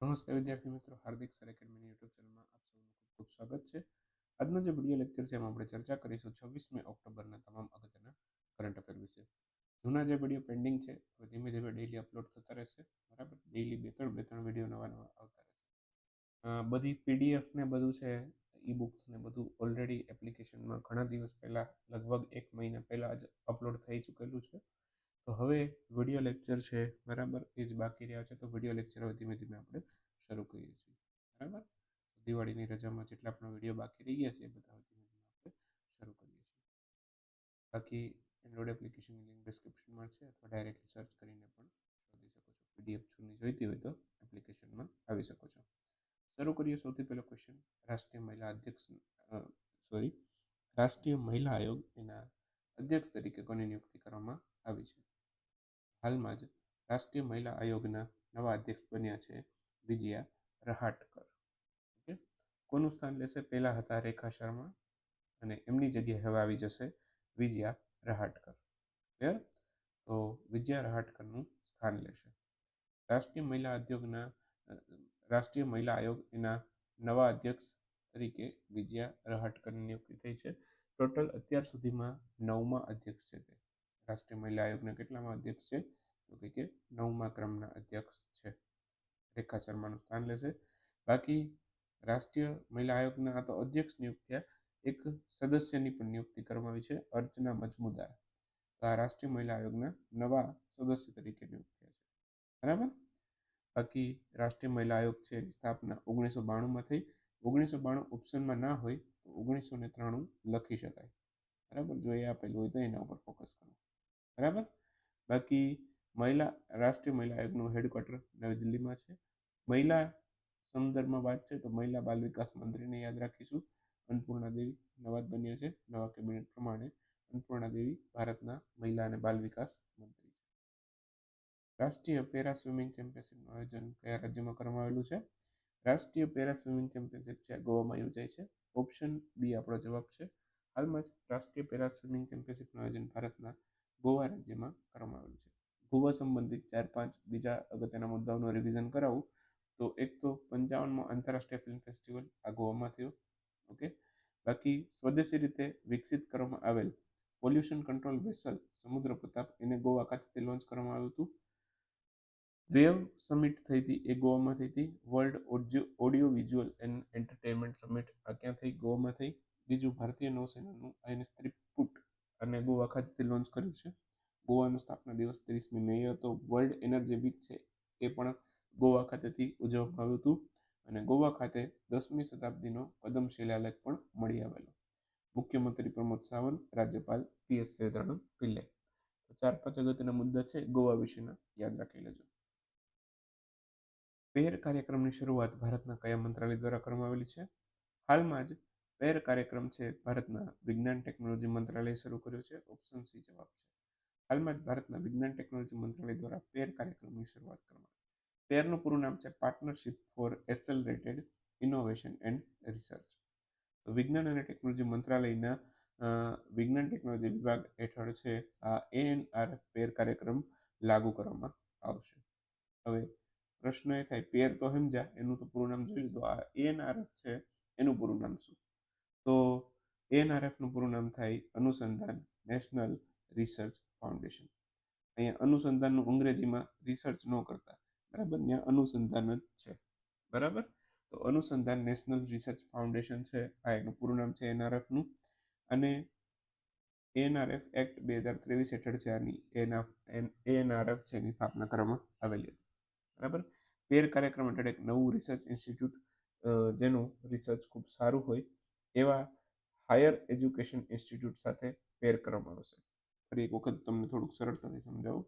નમસ્તે વિદ્યાર્થી મિત્રો, હાર્દિક સર એકેડમીની યુટ્યુબ ચેનલમાં આપ સૌનું ખૂબ ખૂબ સ્વાગત છે. આજનો જે વીડિયો લેક્ચર છે એમાં આપણે ચર્ચા કરીશું છવ્વીસમી ઓક્ટોબરના તમામ અગત્યના કરંટ અફેર વિશે. જૂના જે વીડિયો પેન્ડિંગ છે, હવે ધીમે ધીમે ડેઈલી અપલોડ થતા રહેશે, બરાબર? ડેઈલી બે ત્રણ બે ત્રણ વીડિયો નવા નવા આવતા રહેશે. બધી પીડીએફ ને બધું છે ઈ બુક્સ ને બધું ઓલરેડી એપ્લિકેશનમાં ઘણા દિવસ પહેલાં, લગભગ એક મહિના પહેલાં જ અપલોડ થઈ ચૂકેલું છે. તો હવે વીડિયો લેક્ચર છે, બરાબર? એ જ બાકી રહ્યા છે, તો વીડિયો લેક્ચર હવે ધીમે ધીમે આપણે શરૂ કરીએ છીએ. બરાબર? દિવાળીની રજામાં જેટલા પણ વીડિયો બાકી રહી ગયા છે, એ બધા ધીમે ધીમે આપણે શરૂ કરીએ છીએ. બાકી એન્ડ્રોઈડ એપ્લિકેશનની લિંક ડિસ્ક્રિપ્શનમાં છે, અથવા ડાયરેક્ટલી સર્ચ કરીને પણ શોધી શકો છો. પીડીએફ જૂની જોઈતી હોય તો એપ્લિકેશનમાં આવી શકો છો. શરૂ કરીએ સૌથી પહેલો ક્વેશ્ચન રાષ્ટ્રીય મહિલા અધ્યક્ષ સોરી રાષ્ટ્રીય મહિલા આયોગ એના અધ્યક્ષ તરીકે કોની નિયુક્તિ કરવામાં આવી છે? હાલમાં જ રાષ્ટ્રીય મહિલા આયોગના નવા અધ્યક્ષ બન્યા છે વિજયા રહાટકર. ઓકે? કોનું સ્થાન લેશે પહેલા હતા રેખા શર્મા અને એમની જગ્યાએ હવે આવી જશે વિજયા રહાટકર. ક્લિયર? તો વિજયા રહાટકરનું સ્થાન લેશે. રાષ્ટ્રીય મહિલા ઉદ્યોગના રાષ્ટ્રીય મહિલા આયોગ એના નવા અધ્યક્ષ તરીકે વિજયા રહાટકરની નિયુક્તિ થઈ છે. ટોટલ અત્યાર સુધીમાં નવમા અધ્યક્ષ છે તે. રાષ્ટ્રીય મહિલા આયોગના કેટલામાં અધ્યક્ષ છે? તો કે નવમા ક્રમના અધ્યક્ષ છે. રેખા શર્માનું સ્થાન લેશે. બાકી રાષ્ટ્રીય મહિલા આયોગના આ તો અધ્યક્ષ નિયુક્ત થયા. એક સદસ્યની પણ નિયુક્તિ કરવામાં આવી છે, અર્ચના મજમુદાર. તો આ રાષ્ટ્રીય મહિલા આયોગના નવા સદસ્ય તરીકે નિયુક્ત થયા છે. બરાબર? બાકી રાષ્ટ્રીય મહિલા આયોગ છે એની સ્થાપના ઓગણીસો બાણુંમાં થઈ. ઓગણીસો બાણું ઓપ્શનમાં ના હોય તો ઓગણીસો ને ત્રાણું લખી શકાય. બરાબર? જો એ આપેલું હોય તો એના ઉપર ફોકસ કરો. બરાબર? બાકી મહિલા, રાષ્ટ્રીય મહિલા આયોગનું હેડક્વાર્ટર નવી દિલ્હીમાં છે. મહિલા સંદર્ભમાં વાત છે તો મહિલા બાલ વિકાસ મંત્રીને યાદ રાખીશું. અન્નપૂર્ણા દેવી નવા જ બન્યા છે, નવા કેબિનેટ પ્રમાણે અન્નપૂર્ણા દેવી ભારતના મહિલા અને બાલ વિકાસ મંત્રી છે. રાષ્ટ્રીય પેરા સ્વિમિંગ ચેમ્પિયનશિપનું આયોજન કયા રાજ્યમાં કરવામાં આવેલું છે? રાષ્ટ્રીય પેરા સ્વિમિંગ ચેમ્પિયનશિપ છે ગોવામાં યોજાય છે. ઓપ્શન બી આપણો જવાબ છે. હાલમાં જ રાષ્ટ્રીય પેરા સ્વિમિંગ ચેમ્પિયનશિપનું આયોજન ભારતના ગોવા રાજ્યમાં કરવામાં આવેલું છે. ગોવા સંબંધિત ચાર પાંચ બીજા અગત્યના મુદ્દાઓનું રિવિઝન કરાવું, તો એક તો પંચાવનમાં આંતરરાષ્ટ્રીય ફિલ્મ ફેસ્ટિવલ આ ગોવામાં થયો ઓકે બાકી સ્વદેશી રીતે વિકસિત કરવામાં આવેલ પોલ્યુશન કંટ્રોલ વેસલ સમુદ્ર પ્રતાપ, એને ગોવા ખાતેથી લોન્ચ કરવામાં આવ્યું હતું. વેવ સમિટ થઈ હતી, એ ગોવામાં થઈ હતી. World audio visual and entertainment summit આ ક્યાં થઈ? ગોવામાં થઈ. બીજું ભારતીય નૌસેનાનું આઈએનએસ ત્રિપુટ અને ગોવા ખાતેથી લોન્ચ કર્યું છે. ગોવાનો સ્થાપના દિવસ ત્રીસમી મે હતો. વર્લ્ડ એનર્જી વીક છે. એ પણ ગોવા ખાતેથી ઉજવવામાં આવ્યું હતું. અને ગોવા ખાતે દસમી શતાબ્દીનો કદમ શિલાલેખ પણ મળી આવેલો. મુખ્યમંત્રી પ્રમોદ સાવંત, રાજ્યપાલ પી એસ શ્રીધરન પિલ્લે. ચાર પાંચ અગત્યના મુદ્દા છે. ગોવા વિશેના યાદ રાખી લેજો. પેર કાર્યક્રમની શરૂઆત ભારતના કયા મંત્રાલય દ્વારા કરવામાં આવેલી છે? હાલમાં જ પેર કાર્યક્રમ છે ભારતના વિજ્ઞાન ટેકનોલોજી મંત્રાલયે શરૂ કર્યો છે. ઓપ્શન સી જવાબ છે. હાલમાં જ ભારતના વિજ્ઞાન ટેકનોલોજી મંત્રાલય દ્વારા પેર કાર્યક્રમની શરૂઆત કરવામાં પેરનું પૂરું નામ છે partnership for accelerated innovation and research વિજ્ઞાન અને ટેકનોલોજી મંત્રાલયના વિજ્ઞાન ટેકનોલોજી વિભાગ હેઠળ છે આ એએનઆરએફ પેર કાર્યક્રમ લાગુ કરવામાં આવશે. હવે પ્રશ્ન એ થાય, પેર તો સમજ્યા એનું તો પૂરું નામ જોયું તો આ એએનઆરએફ છે, એનું પૂરું નામ શું? તો એનઆરએફનું પૂરું નામ થાય અનુસંધાન નેશનલ રિસર્ચ ફાઉન્ડેશન અહીંયા અનુસંધાનનું અંગ્રેજીમાં રિસર્ચ ન કરતા. બરાબર? ત્યાં અનુસંધાન જ છે. બરાબર? તો અનુસંધાન નેશનલ રિસર્ચ ફાઉન્ડેશન છે. આ એનું પૂરું નામ છે એનઆરએફનું અને એનઆરએફ એક્ટ બે હજાર ત્રેવીસ હેઠળ છે આની. એનઆફ એએનઆરએફ છે એની સ્થાપના કરવામાં આવેલી હતી. બરાબર? પેર કાર્યક્રમ હેઠળ એક નવું રિસર્ચ ઇન્સ્ટિટ્યૂટ જેનું રિસર્ચ ખૂબ સારું હોય એવા હાયર એજ્યુકેશન ઇન્સ્ટિટ્યૂટ સાથે પેર કરવામાં આવશે. ફરી એક વખત તમને થોડુંક સરળતાથી સમજાવું.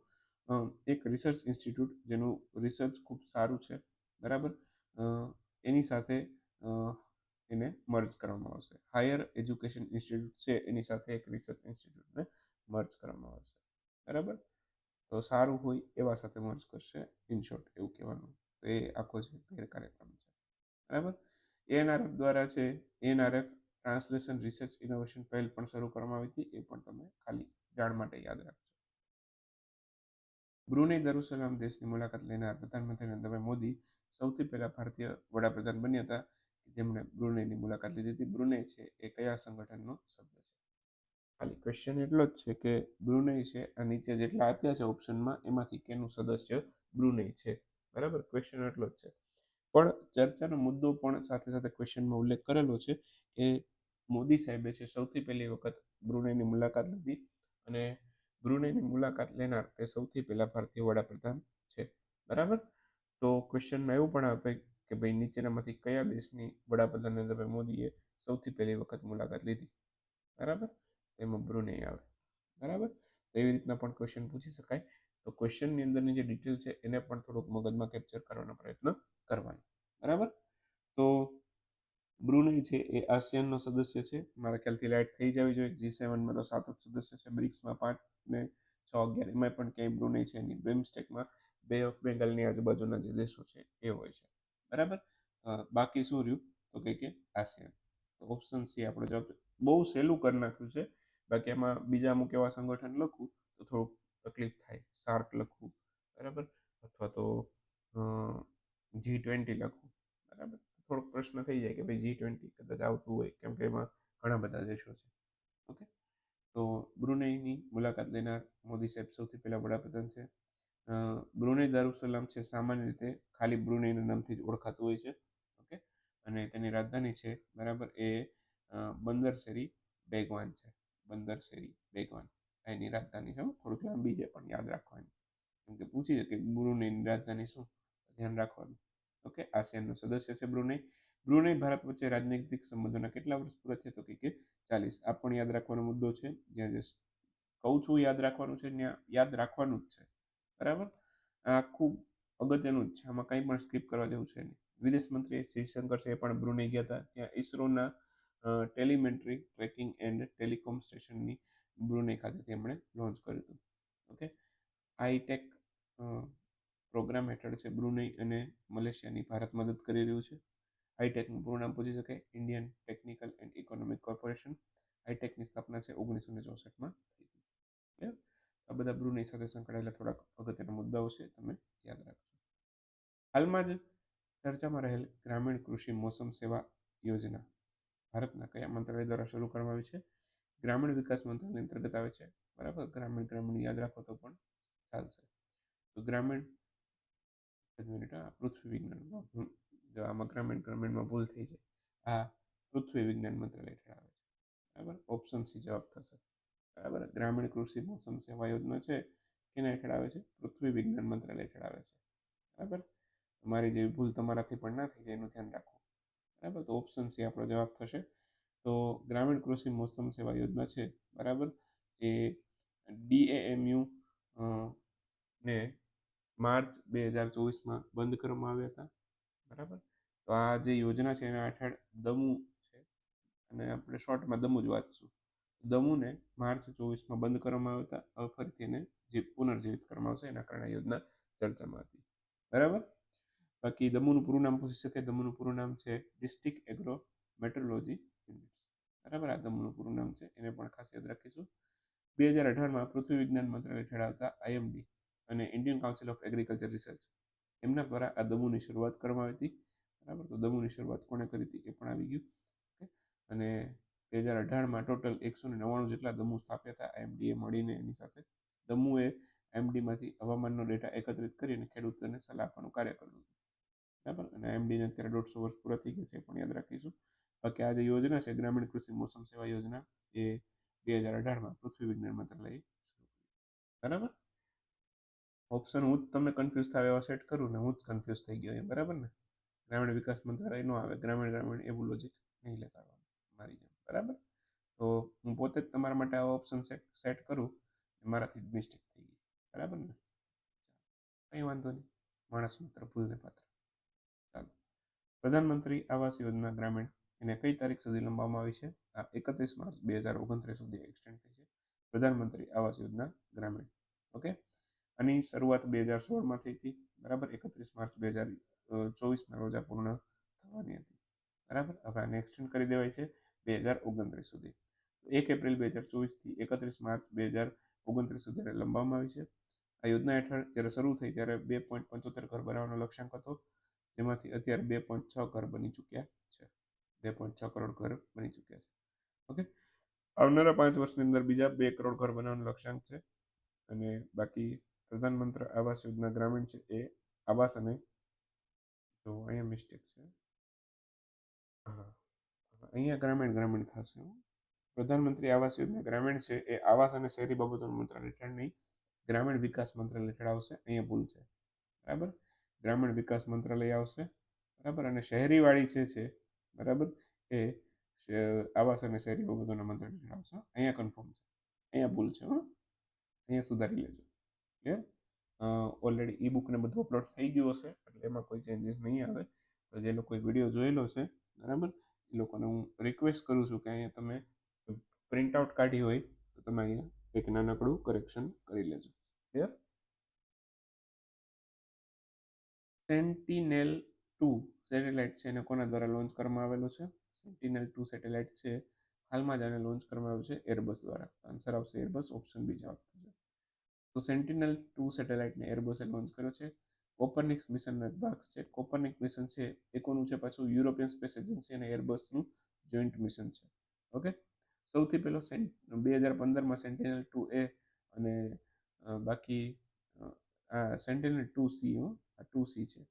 એક રિસર્ચ ઇન્સ્ટિટ્યૂટ જેનું રિસર્ચ ખૂબ સારું છે, બરાબર? એની સાથે એને મર્જ કરવામાં આવશે. હાયર એજ્યુકેશન ઇન્સ્ટિટ્યૂટ છે, એની સાથે એક રિસર્ચ ઇન્સ્ટિટ્યૂટને મર્જ કરવામાં આવશે. બરાબર? તો સારું હોય એવા સાથે મર્જ કરશે ઇન શોર્ટ એવું કહેવાનું. તો એ આખો છે. પેર કાર્યક્રમ છે બરાબર એએનઆરએફ દ્વારા છે એએનઆરએફ ટ્રાન્સલેશન રિસર્ચ ઇનોવેશન પહેલ પણ શરૂ કરવામાં આવી હતી, એ પણ તમે ખાલી જાણ માટે યાદ રાખજો. બ્રુનેઈ દરુસલામ દેશની મુલાકાત લેનાર પ્રધાનમંત્રી નરેન્દ્રભાઈ મોદી સૌથી પહેલા ભારતીય વડાપ્રધાન બન્યા હતા જેમણે બ્રુનેઈની મુલાકાત લીધી હતી. બ્રુનેઈ છે એ કયા સંગઠનનો સભ્ય છે? ખાલી ક્વેશ્ચન એટલો જ છે કે બ્રુનેઈ છે આ નીચે જેટલા આપ્યા છે ઓપ્શનમાં એમાંથી કેનું સદસ્ય બ્રુનેઈ છે? બરાબર? ક્વેશ્ચન એટલો જ છે. પણ ચર્ચાનો મુદ્દો પણ સાથે સાથે ક્વેશ્ચનમાં ઉલ્લેખ કરેલો છે કે મોદી સાહેબે છે સૌથી પહેલી વખત બ્રુનેઈની મુલાકાત લીધી. અને બ્રુનેની મુલાકાત લેનાર તે સૌથી પહેલા ભારતીય વડાપ્રધાન છે. બરાબર? તો ક્વેશ્ચનમાં એવું પણ આપે કે ભાઈ નીચેનામાંથી કયા દેશની વડાપ્રધાન નરેન્દ્રભાઈ મોદીએ સૌથી પહેલી વખત મુલાકાત લીધી? બરાબર? એમાં બ્રુને આવે. બરાબર? એવી રીતના પણ ક્વેશ્ચન પૂછી શકાય. તો ક્વેશ્ચનની અંદરની જે ડિટેલ છે એને પણ થોડુંક મગજમાં કેપ્ચર કરવાનો પ્રયત્ન કરવાનો. બરાબર? તો બ્રુનેઈ છે એ આસિયાનનો સદસ્ય છે, મારા ખ્યાલથી લાઇટ થઈ જવી જોઈએ. જી સેવનમાં તો સાત જ સદસ્ય છે, બ્રિક્સમાં પાંચ ને છ અગિયાર. એમાં પણ ક્યાંય બ્રુનેઈ છે નહીં. બ્રિમસ્ટેકમાં બે ઓફ બેંગાલની આજુબાજુના જે દેશો છે, એ હોય છે. બરાબર? બાકી શું રહ્યું? તો કે કે આસિયાન. તો ઓપ્શન સી આપણો જવાબ બહુ સહેલું કરી નાખ્યું છે. બાકી એમાં બીજા અમુક એવા સંગઠન લખું તો થોડુંક તકલીફ થાય. સાર્ક લખવું બરાબર? અથવા તો જી ટ્વેન્ટી લખવું બરાબર? થોડોક પ્રશ્ન થઈ જાય કે ભાઈ જી ટ્વેન્ટી કદાચ આવતું હોય, કેમ કે એમાં ઘણા બધા દેશો છે. ઓકે? તો બ્રુનેઈની મુલાકાત લેનાર મોદી સાહેબ સૌથી પહેલાં વડાપ્રધાન છે. બ્રુનેઈ દારુસલામ છે, સામાન્ય રીતે ખાલી બ્રુનેઈના નામથી જ ઓળખાતું હોય છે. ઓકે? અને તેની રાજધાની છે, બરાબર, એ બંદર શેરી બેગવાન છે. બંદર શેરી બેગવાન એની રાજધાની છે થોડુંક લાંબી છે, પણ યાદ રાખવાની. કેમ કે પૂછી કે બ્રુનેઈની રાજધાની શું? ધ્યાન રાખવાનું. ઓકે? આસિયાનનો સદસ્ય છે બ્રુનેઈ. બ્રુનેઈ ભારત વચ્ચે રાજનૈતિક સંબંધોના કેટલા વર્ષ પૂરા થયા? તો કે ચાલીસ. આ પણ યાદ રાખવાનો મુદ્દો છે. જ્યાં જે કહું છું યાદ રાખવાનું છે, ત્યાં યાદ રાખવાનું જ છે. બરાબર? આ ખૂબ અગત્યનું જ છે. આમાં કંઈ પણ સ્કીપ કરવા જેવું છે નહીં. વિદેશ મંત્રી જયશંકર છે એ પણ બ્રુનેઈ ગયા હતા. ત્યાં ઇસરોના ટેલિમેન્ટ્રી ટ્રેકિંગ એન્ડ ટેલિકોમ સ્ટેશનની બ્રુનેઈ ખાતેથી એમણે લોન્ચ કર્યું હતું. ઓકે? આઈટેક પ્રોગ્રામ હેઠળ છે બ્રુનઈ અને મલેશિયાની ભારત મદદ કરી રહ્યું છે. હાઈટેકનું પૂરું નામ પૂછી શકાય. Indian technical and economic corporation હાઈટેકની સ્થાપના છે ઓગણીસો ને ચોસઠમાં. થઈ હતી આ બધા બ્રુનઈ સાથે સંકળાયેલા થોડાક અગત્યના મુદ્દાઓ છે, તમે યાદ રાખજો. હાલમાં જ ચર્ચામાં રહેલ ગ્રામીણ કૃષિ મોસમ સેવા યોજના ભારતના કયા મંત્રાલય દ્વારા શરૂ કરવામાં આવી છે? ગ્રામીણ વિકાસ મંત્રાલય અંતર્ગત આવે છે. બરાબર? ગ્રામીણ ગ્રામીણ યાદ રાખો તો પણ ચાલશે. તો ગ્રામીણ મિનિટ આ પૃથ્વી વિજ્ઞાનમાં જો આમાં ગ્રામીણ ગ્રામીણમાં ભૂલ થઈ જાય, આ પૃથ્વી વિજ્ઞાન મંત્રાલય હેઠળ આવે છે. બરાબર? ઓપ્શન સી જવાબ થશે. બરાબર? ગ્રામીણ કૃષિ મોસમ સેવા યોજના છે, કેના હેઠળ આવે છે? પૃથ્વી વિજ્ઞાન મંત્રાલય હેઠળ આવે છે. બરાબર? તમારી જેવી ભૂલ તમારાથી પણ ના થઈ જાય, એનું ધ્યાન રાખવું બરાબર? તો ઓપ્શન સી આપણો જવાબ થશે. તો ગ્રામીણ કૃષિ મોસમ સેવા યોજના છે, બરાબર? એ ડીએએમયુ ને માર્ચ બે હજાર ચોવીસમાં બંધ કરવામાં આવ્યા હતા. બરાબર? તો આ જે યોજના છે એના હેઠળ દમુ છે. અને આપણે શોર્ટમાં દમુ જ વાંચશું. દમુને માર્ચ ચોવીસમાં બંધ કરવામાં આવ્યા હતા. હવે ફરીથી એને જે પુનર્જીવિત કરવામાં આવશે એના કારણે યોજના ચર્ચામાં હતી. બરાબર? બાકી દમુનું પૂરું નામ પૂછી શકે દમુનું પૂરું નામ છે ડિસ્ટ્રિક્ટ એગ્રો મેટ્રોલોજી યુનિટ્સ. બરાબર? આ દમુનું પૂરું નામ છે. એને પણ ખાસ યાદ રાખીશું. બે હજાર અઢારમાં પૃથ્વી વિજ્ઞાન મંત્રાલય હેઠળ આવતા આઈએમડી અને Indian council of agriculture research એમના દ્વારા આ દમુની શરૂઆત કરવામાં આવી હતી. બરાબર? તો દમુની શરૂઆત કોણે કરી હતી એ પણ આવી ગયું. ઓકે? અને બે હજાર અઢારમાં ટોટલ એકસો ને નવ્વાણું જેટલા દમુ સ્થાપ્યા હતા એમડીએ મળીને એની સાથે. દમુએ એમડીમાંથી હવામાનનો ડેટા એકત્રિત કરીને ખેડૂતોને સલાહ આપવાનું કાર્ય કર્યું હતું. બરાબર? અને એમડીને અત્યારે દોઢસો વર્ષ પૂરા થઈ ગયા છે એ પણ યાદ રાખીશું. બાકી આ જે યોજના છે, ગ્રામીણ કૃષિ મોસમ સેવા યોજના, એ બે હજાર અઢારમાં પૃથ્વી વિજ્ઞાન મંત્રાલયે બરાબર? ઓપ્શન હું જ તમે કન્ફ્યુઝ થાય એવા સેટ કરું ને હું જ કન્ફ્યુઝ થઈ ગયો એમ, બરાબર ને? ગ્રામીણ વિકાસ મંત્રાલય ન આવે, ગ્રામીણ ગ્રામીણ એવું લોજિક નહીં લગાડવાનું મારી જેમ, બરાબર? તો હું પોતે જ તમારા માટે આવા ઓપ્શન સેટ સેટ કરું મારાથી જ મિસ્ટેક થઈ ગઈ, બરાબર ને? કંઈ વાંધો નહીં, માણસ માત્ર ભૂલને પાત્ર. ચાલો, પ્રધાનમંત્રી આવાસ યોજના ગ્રામીણ એને કઈ તારીખ સુધી લંબાવવામાં આવી છે? આ એકત્રીસ માર્ચ બે હજાર ઓગણત્રીસ સુધી એક્સટેન્ડ થઈ છે. પ્રધાનમંત્રી આવાસ યોજના ગ્રામીણ, ઓકે? આની શરૂઆત બે હજાર સોળમાં થઈ હતી, બરાબર? એકત્રીસ માર્ચ બે હજાર ચોવીસના રોજ પૂર્ણ થવાની હતી, બરાબર? હવે આને એક્સટેન્ડ કરી દેવાય છે બે હજાર ઓગણત્રીસ સુધી. એક એપ્રિલ બે હજાર ચોવીસથી એકત્રીસ માર્ચ બે હજાર ઓગણત્રીસ સુધી લંબાવવામાં આવી છે. આ યોજના હેઠળ જ્યારે શરૂ થઈ ત્યારે બે પોઈન્ટ પંચોતેર ઘર બનાવવાનો લક્ષ્યાંક હતો, જેમાંથી અત્યારે બે પોઈન્ટ છ ઘર બની ચૂક્યા છે. બે પોઈન્ટ છ કરોડ ઘર બની ચૂક્યા છે. ઓકે? આવનારા પાંચ વર્ષની અંદર બીજા બે કરોડ ઘર બનાવવાનો લક્ષ્યાંક છે અને બાકી પ્રધાનમંત્રી આવાસ યોજના ગ્રામીણ છે એ આવાસ અને તો અહીંયા મિસ્ટેક છે. હા અહીંયા ગ્રામીણ ગ્રામીણ થશે પ્રધાનમંત્રી આવાસ યોજના ગ્રામીણ છે એ આવાસ અને શહેરી બાબતોનું મંત્રાલય હેઠળ નહીં, ગ્રામીણ વિકાસ મંત્રાલય હેઠળ આવશે, અહીંયા ભૂલ છે. બરાબર? ગ્રામીણ વિકાસ મંત્રાલય આવશે, બરાબર? અને શહેરીવાળી જે છે, બરાબર? એ આવાસ અને શહેરી બાબતોના મંત્રાલય હેઠળ આવશે. અહીંયા કન્ફર્મ છે. અહીંયા ભૂલ છે હો. અહીંયા સુધારી લેજો. ક્લિયર ઓલરેડી ઈ બુકને બધું અપલોડ થઈ ગયું હશે, એટલે એમાં કોઈ ચેન્જીસ નહીં આવે. તો જે લોકોએ વીડિયો જોયેલો છે, બરાબર? એ લોકોને હું રિક્વેસ્ટ કરું છું કે અહીંયા તમે પ્રિન્ટ આઉટ કાઢી હોય, તો તમે અહીંયા એક નાનકડું કરેક્શન કરી લેજો. ક્લિયર સેન્ટિનેલ ટુ સેટેલાઇટ છે, એને કોના દ્વારા લોન્ચ કરવામાં આવેલો છે? સેન્ટિનેલ ટુ સેટેલાઇટ છે. હાલમાં જ આને લોન્ચ કરવામાં આવ્યું છે એરબસ દ્વારા. આન્સર આવશે એરબસ ઓપ્શન બી જવાબ. તો સેન્ટિનલ ટુ સેટેલાઇટને એરબસે લોન્ચ કર્યો છે. કોપરનિક્સ મિશનનો એક ભાગ છે. કોપરનિક મિશન છે એ કોનું છે પાછું? યુરોપિયન સ્પેસ એજન્સી અને એરબસનું જોઈન્ટ મિશન છે. ઓકે સૌથી પહેલો સેન્ટ બે હજાર પંદરમાં સેન્ટિનલ ટુ એ અને બાકી આ સેન્ટિનલ ટુ સી આ ટુ સી છે.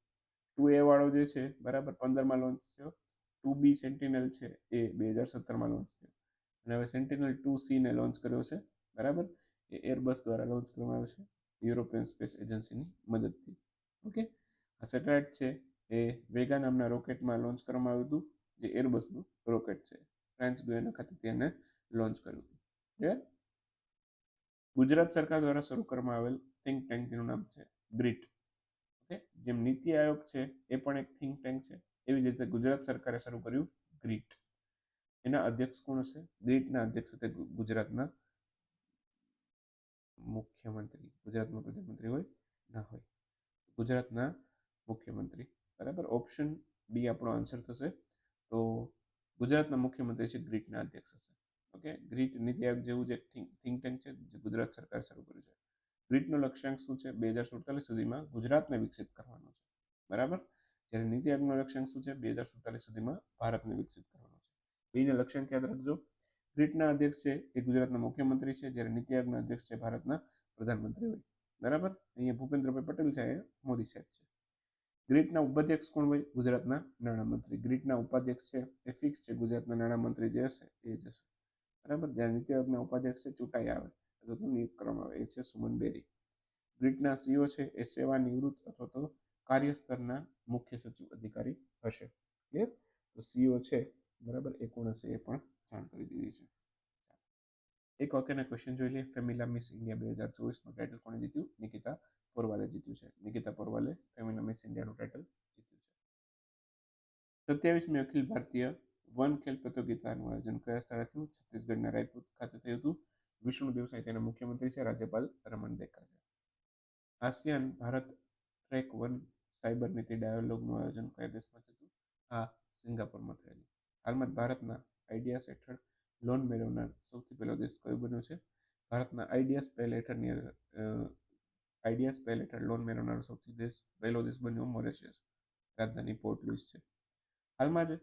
ટુ એ વાળો જે છે, બરાબર, પંદરમાં લોન્ચ થયો. ટુ બી સેન્ટિનલ છે એ બે હજાર સત્તરમાં લોન્ચ થયો. અને હવે સેન્ટિનલ ટુ સીને લોન્ચ કર્યો છે. બરાબર? એ એરબસ દ્વારા લોન્ચ કરવામાં આવે છે. યુરોપિયન સ્પેસ એજન્સીની મદદથી. ઓકે આ સેટેલાઇટ છે, એ વેગા નામના રોકેટમાં લોન્ચ કરવામાં આવ્યું હતું, જે એરબસનું રોકેટ છે. ફ્રાન્સ ગુયાના ખાતેથી એને લોન્ચ કર્યું હતું. ગુજરાત સરકાર દ્વારા શરૂ કરવામાં આવેલ થિંક ટેન્ક જેનું નામ છે ગ્રીટ ઓકે જેમ નીતિ આયોગ છે, એ પણ એક થિંક ટેન્ક છે. એવી જ રીતે ગુજરાત સરકારે શરૂ કર્યું ગ્રીટ એના અધ્યક્ષ કોણ હશે? ગ્રીટના અધ્યક્ષ ગુજરાતના મુખ્યમંત્રી, ગુજરાતમાં પ્રધાનમંત્રી હોય ના હોય. ગુજરાતના મુખ્યમંત્રી, બરાબર? ઓપ્શન બી આપણો આન્સર થશે. તો ગુજરાતના મુખ્યમંત્રી છે ગ્રીટના અધ્યક્ષ હશે. ઓકે ગ્રીટ નીતિ આયોગ જેવું જે થિંક ટેન્ક છે, જે ગુજરાત સરકાર શરૂ કર્યું છે. ગ્રીટનો લક્ષ્યાંક શું છે? બે હજાર સુડતાલીસ સુધીમાં ગુજરાતને વિકસિત કરવાનો છે. બરાબર? જ્યારે નીતિ આયોગનો લક્ષ્યાંક શું છે? બે હજાર સુડતાલીસ સુધીમાં ભારતને વિકસિત કરવાનો છે. બેને લક્ષ્યાંક યાદ રાખજો. ગ્રીટના અધ્યક્ષ છે, એ ગુજરાતના મુખ્યમંત્રી છે, જ્યારે નીતિ આયોગના અધ્યક્ષ છે ભારતના પ્રધાનમંત્રી હોય. બરાબર? અહીંયા ભૂપેન્દ્રભાઈ પટેલ છે, અહીંયા મોદી સાહેબ છે. ગ્રીટના ઉપાધ્યક્ષ કોણ હોય? ગુજરાતના નાણામંત્રી. ગ્રીટના ઉપાધ્યક્ષ છે, એ ફિક્સ છે, ગુજરાતના નાણામંત્રી જે હશે, એ જ હશે. બરાબર? જ્યારે નીતિ આયોગના ઉપાધ્યક્ષ છે, ચૂંટાઈ આવે. અથવા તો નિયુક્ત કરવામાં આવે, એ છે સુમન બેરી. ગ્રીટના સીઓ છે, એ સેવા નિવૃત્ત અથવા તો કાર્યસ્તરના મુખ્ય સચિવ અધિકારી હશે. ક્લિયર તો સીઓ છે, બરાબર? એ કોણ હશે? એ પણ જાણ કરી દીધી છે એક વાક્યના ક્વેશ્ચન જોઈ લઈએ ફેમિલા મિસ ઇન્ડિયા બે હજાર ચોવીસનું ટાઇટલ કોણે જીત્યું નિકિતા પોરવાલે જીત્યું છે નિકિતા પોરવાલે ફેમિલા મિસ ઇન્ડિયાનું ટાઇટલ જીત્યું છે સત્યાવીસમી અખિલ ભારતીય વન ખેલ પ્રતિયોગિતાનું આયોજન કયા સ્થળે થયું છત્તીસગઢના રાયપુર ખાતે થયું હતું વિષ્ણુ દેવસાઈ તેના મુખ્યમંત્રી છે રાજ્યપાલ રમણ દેકા છે ASEAN Bharat track one cyber નીતિ ડાયોલોગનું આયોજન કયા દેશમાં થયું આ સિંગાપુરમાં થયેલું। હાલમાં ભારતના આઈડિયાસ હેઠળ લોન મેળવનાર સૌથી પહેલો દેશ કયો બન્યો છે? ભારતના આઈડિયાસ પહેલ હેઠળની આઈડિયાસ પહેલ હેઠળ લોન મેળવનાર સૌથી દેશ, પહેલો દેશ બન્યો મોરેશિયસ. રાજધાની પોર્ટ લુઇસ છે. હાલમાં જ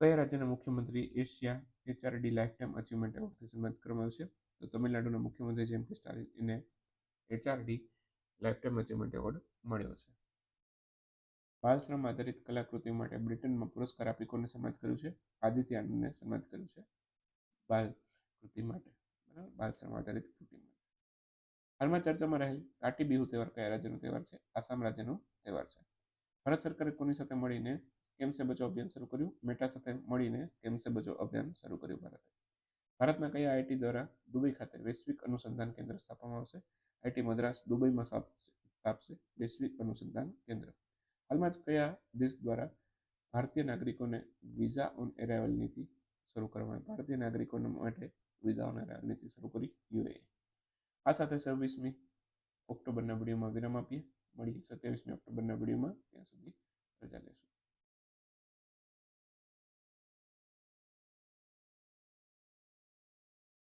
કયા રાજ્યના મુખ્યમંત્રી Asia HRD life time achievement એવોર્ડથી સન્માનિત કરવામાં છે? તો તમિલનાડુના મુખ્યમંત્રી જેમ કે સ્ટાલિને HRD life time achievement award મળ્યો છે. બાલશ્રમ આધારિત કલાકૃતિઓ માટે બ્રિટનમાં પુરસ્કાર આપી કોને સન્માનિત કર્યું છે? આદિત્ય આનંદને સન્માનિત કર્યું છે? બાલ કૃતિ માટે, બરાબર? બાલશ્રમ આધારિત કૃતિ માટે. હાલમાં ચર્ચામાં રહેલ કાટી બિહુ તહેવાર કયા રાજ્યનો તહેવાર છે? આસામ રાજ્યનો તહેવાર છે. ભારત સરકારે કોની સાથે મળીને સ્કેમ સે બચો અભિયાન શરૂ કર્યું? મેટા સાથે મળીને સ્કેમ સે બચો અભિયાન શરૂ કર્યું ભારતે. ભારતના કયા આઈટી દ્વારા દુબઈ ખાતે વૈશ્વિક અનુસંધાન કેન્દ્ર સ્થાપવામાં આવશે? આઈટી મદ્રાસ દુબઈમાં સ્થાપશે વૈશ્વિક અનુસંધાન કેન્દ્ર. હાલમાં જ કયા દેશ દ્વારા ભારતીય નાગરિકોને વિઝા ઓન એરાઇવલ નીતિ શરૂ કરવામાં ભારતીય નાગરિકોને માટે વિઝા ઓન એરાઇવલ નીતિ શરૂ કરી યુએ આ સાથે છવ્વીસમી ઓક્ટોબરના વિડીયોમાં વિરામ આપીએ. મળીએ સત્યાવીસમી ઓક્ટોબરના વિડીયોમાં. ત્યાં સુધી રજા લેશું.